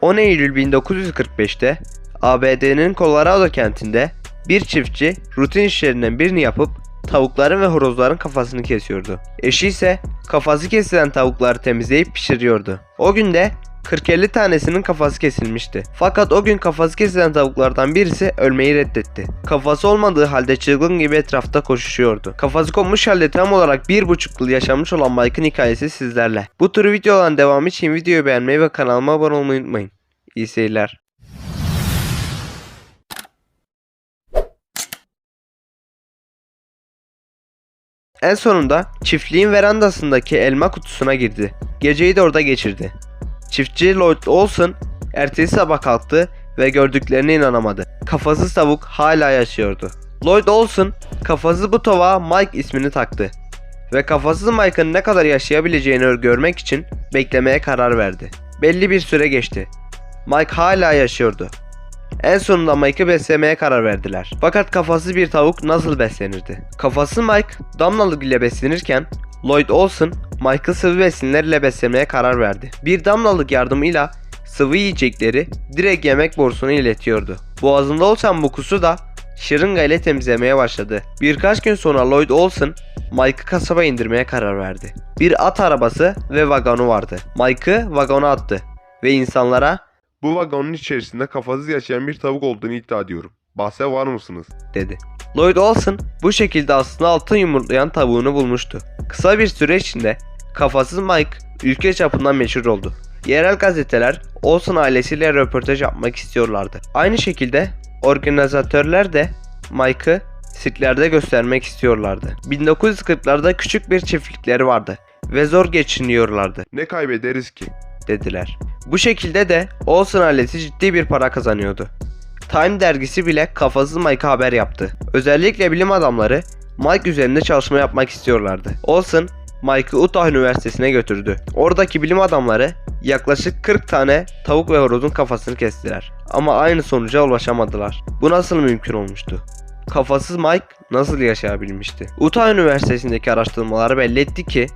10 Eylül 1945'te ABD'nin Colorado kentinde bir çiftçi rutin işlerinden birini yapıp tavukların ve horozların kafasını kesiyordu. Eşi ise kafası kesilen tavukları temizleyip pişiriyordu. O gün de 40-50 tanesinin kafası kesilmişti. Fakat o gün kafası kesilen tavuklardan birisi ölmeyi reddetti. Kafası olmadığı halde çılgın gibi etrafta koşuşuyordu. Kafası kopmuş halde tam olarak bir buçuk yıl yaşamış olan Mike'ın hikayesi sizlerle. Bu tür videoların devamı için videoyu beğenmeyi ve kanalıma abone olmayı unutmayın. İyi seyirler. En sonunda çiftliğin verandasındaki elma kutusuna girdi. Geceyi de orada geçirdi. Çiftçi Lloyd Olson ertesi sabah kalktı ve gördüklerine inanamadı. Kafasız tavuk hala yaşıyordu. Lloyd Olson kafasız bu tavuğa Mike ismini taktı ve kafasız Mike'ın ne kadar yaşayabileceğini görmek için beklemeye karar verdi. Belli bir süre geçti. Mike hala yaşıyordu. En sonunda Mike'ı beslemeye karar verdiler. Fakat kafasız bir tavuk nasıl beslenirdi? Kafasız Mike damlalık ile beslenirken Lloyd Olson Mike'ı sıvı besinlerle beslemeye karar verdi. Bir damlalık yardımıyla sıvı yiyecekleri direkt yemek borusuna iletiyordu. Boğazında oluşan bu kusu da şırınga ile temizlemeye başladı. Birkaç gün sonra Lloyd Olson Mike'ı kasaba indirmeye karar verdi. Bir at arabası ve vagonu vardı. Mike'ı vagona attı ve insanlara Bu vagonun içerisinde kafasız yaşayan bir tavuk olduğunu iddia ediyorum. Bahse var mısınız? dedi. Lloyd Olson bu şekilde aslında altın yumurtlayan tavuğunu bulmuştu. Kısa bir süre içinde kafasız Mike ülke çapından meşhur oldu. Yerel gazeteler Olson ailesiyle röportaj yapmak istiyorlardı. Aynı şekilde organizatörler de Mike'ı sirklerde göstermek istiyorlardı. 1940'larda küçük bir çiftlikleri vardı ve zor geçiniyorlardı Ne kaybederiz ki? dediler. Bu şekilde de Olson ailesi ciddi bir para kazanıyordu. Time dergisi bile kafasız Mike'a haber yaptı. Özellikle bilim adamları Mike üzerinde çalışma yapmak istiyorlardı. Olson Mike'ı Utah Üniversitesi'ne götürdü. Oradaki bilim adamları yaklaşık 40 tane tavuk ve horozun kafasını kestiler. Ama aynı sonuca ulaşamadılar. Bu nasıl mümkün olmuştu? Kafasız Mike nasıl yaşayabilmişti? Utah Üniversitesi'ndeki araştırmalar belli etti ki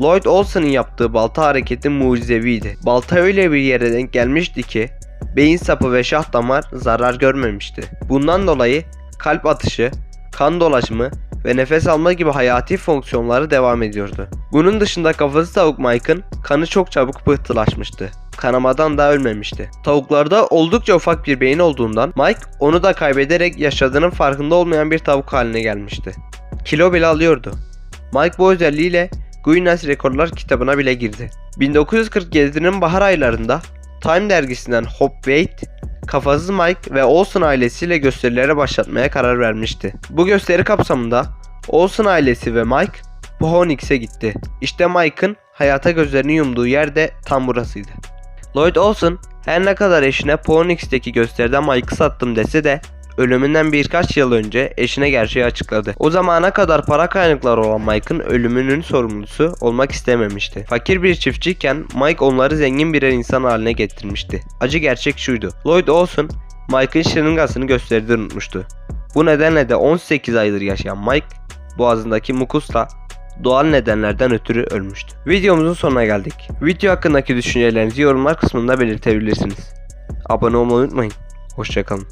Lloyd Olson'ın yaptığı balta hareketi mucizeviydi. Balta öyle bir yere denk gelmişti ki beyin sapı ve şah damar zarar görmemişti. Bundan dolayı kalp atışı, kan dolaşımı ve nefes alma gibi hayati fonksiyonları devam ediyordu. Bunun dışında kafası tavuk Mike'ın kanı çok çabuk pıhtılaşmıştı. Kanamadan da ölmemişti. Tavuklarda oldukça ufak bir beyin olduğundan Mike onu da kaybederek yaşadığının farkında olmayan bir tavuk haline gelmişti. Kilo bile alıyordu. Mike bu özelliğiyle Guinness Rekorlar kitabına bile girdi. 1947'nin bahar aylarında Time dergisinden Hop Wade, Kafasız Mike ve Olson ailesiyle gösterilere başlatmaya karar vermişti. Bu gösteri kapsamında Olson ailesi ve Mike Phoenix'e gitti. İşte Mike'ın hayata gözlerini yumduğu yer de tam burasıydı. Lloyd Olson her ne kadar eşine Phoenix'teki gösteride Mike'ı sattım dese de ölümünden birkaç yıl önce eşine gerçeği açıkladı. O zamana kadar para kaynakları olan Mike'ın ölümünün sorumlusu olmak istememişti. Fakir bir çiftçiyken Mike onları zengin birer insan haline getirmişti. Acı gerçek şuydu. Lloyd Olson Mike'ın şırıngasını gösteride unutmuştu. Bu nedenle de 18 aydır yaşayan Mike boğazındaki mukusla doğal nedenlerden ötürü ölmüştü. Videomuzun sonuna geldik. Video hakkındaki düşüncelerinizi yorumlar kısmında belirtebilirsiniz. Abone olmayı unutmayın. Hoşçakalın.